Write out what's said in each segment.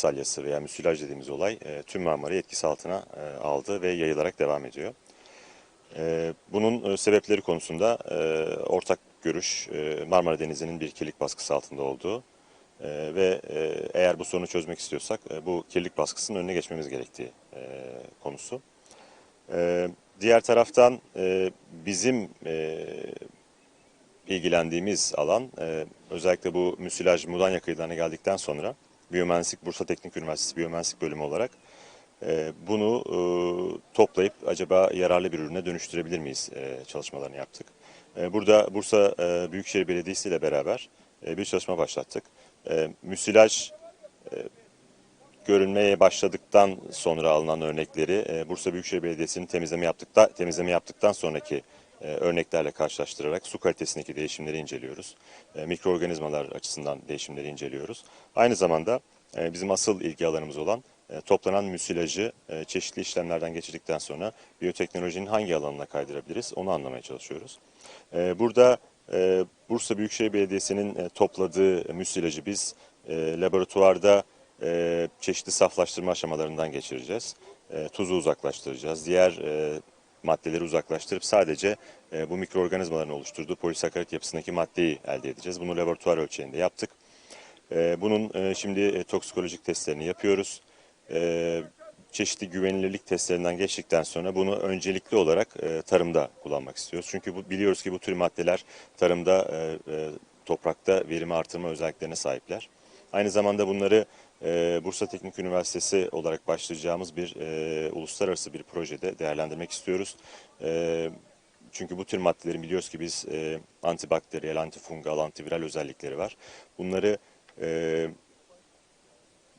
salyası veya müsilaj dediğimiz olay e, tüm Marmara'yı etkisi altına e, aldı ve yayılarak devam ediyor. E, bunun e, sebepleri konusunda e, ortak görüş e, Marmara Denizi'nin bir kirlilik baskısı altında olduğu e, ve e, eğer bu sorunu çözmek istiyorsak e, bu kirlilik baskısının önüne geçmemiz gerektiği e, konusu. E, diğer taraftan e, bizim e, ilgilendiğimiz alan e, özellikle bu müsilaj Mudanya kıyılarına geldikten sonra Biyomühendislik Bursa Teknik Üniversitesi Biyomühendislik Bölümü olarak e, bunu e, toplayıp acaba yararlı bir ürüne dönüştürebilir miyiz e, çalışmalarını yaptık. Burada Bursa Büyükşehir Belediyesi ile beraber bir çalışma başlattık. Müsilaj görülmeye başladıktan sonra alınan örnekleri e, Bursa Büyükşehir Belediyesi'nin temizleme yaptıkta temizleme yaptıktan sonraki e, örneklerle karşılaştırarak su kalitesindeki değişimleri inceliyoruz. E, mikroorganizmalar açısından değişimleri inceliyoruz. Aynı zamanda bizim asıl ilgi alanımız olan toplanan müsilajı çeşitli işlemlerden geçirdikten sonra biyoteknolojinin hangi alanına kaydırabiliriz onu anlamaya çalışıyoruz. Burada Bursa Büyükşehir Belediyesi'nin topladığı müsilajı biz laboratuvarda e, çeşitli saflaştırma aşamalarından geçireceğiz. E, tuzu uzaklaştıracağız. Diğer e, maddeleri uzaklaştırıp sadece e, bu mikroorganizmaların oluşturduğu polisakarit yapısındaki maddeyi elde edeceğiz. Bunu laboratuvar ölçeğinde yaptık. E, bunun e, şimdi e, toksikolojik testlerini yapıyoruz. E, çeşitli güvenilirlik testlerinden geçtikten sonra bunu öncelikli olarak e, tarımda kullanmak istiyoruz. Çünkü bu, biliyoruz ki bu tür maddeler tarımda e, e, toprakta verimi artırma özelliklerine sahipler. Aynı zamanda bunları e, Bursa Teknik Üniversitesi olarak başlayacağımız bir e, uluslararası bir projede değerlendirmek istiyoruz. E, çünkü bu tür maddelerin biliyoruz ki biz e, antibakteriyel, antifungal, antiviral özellikleri var. Bunları e,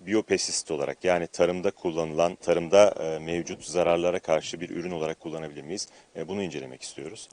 biyopesist olarak yani tarımda kullanılan, tarımda e, mevcut zararlara karşı bir ürün olarak kullanabilir miyiz? E, bunu incelemek istiyoruz.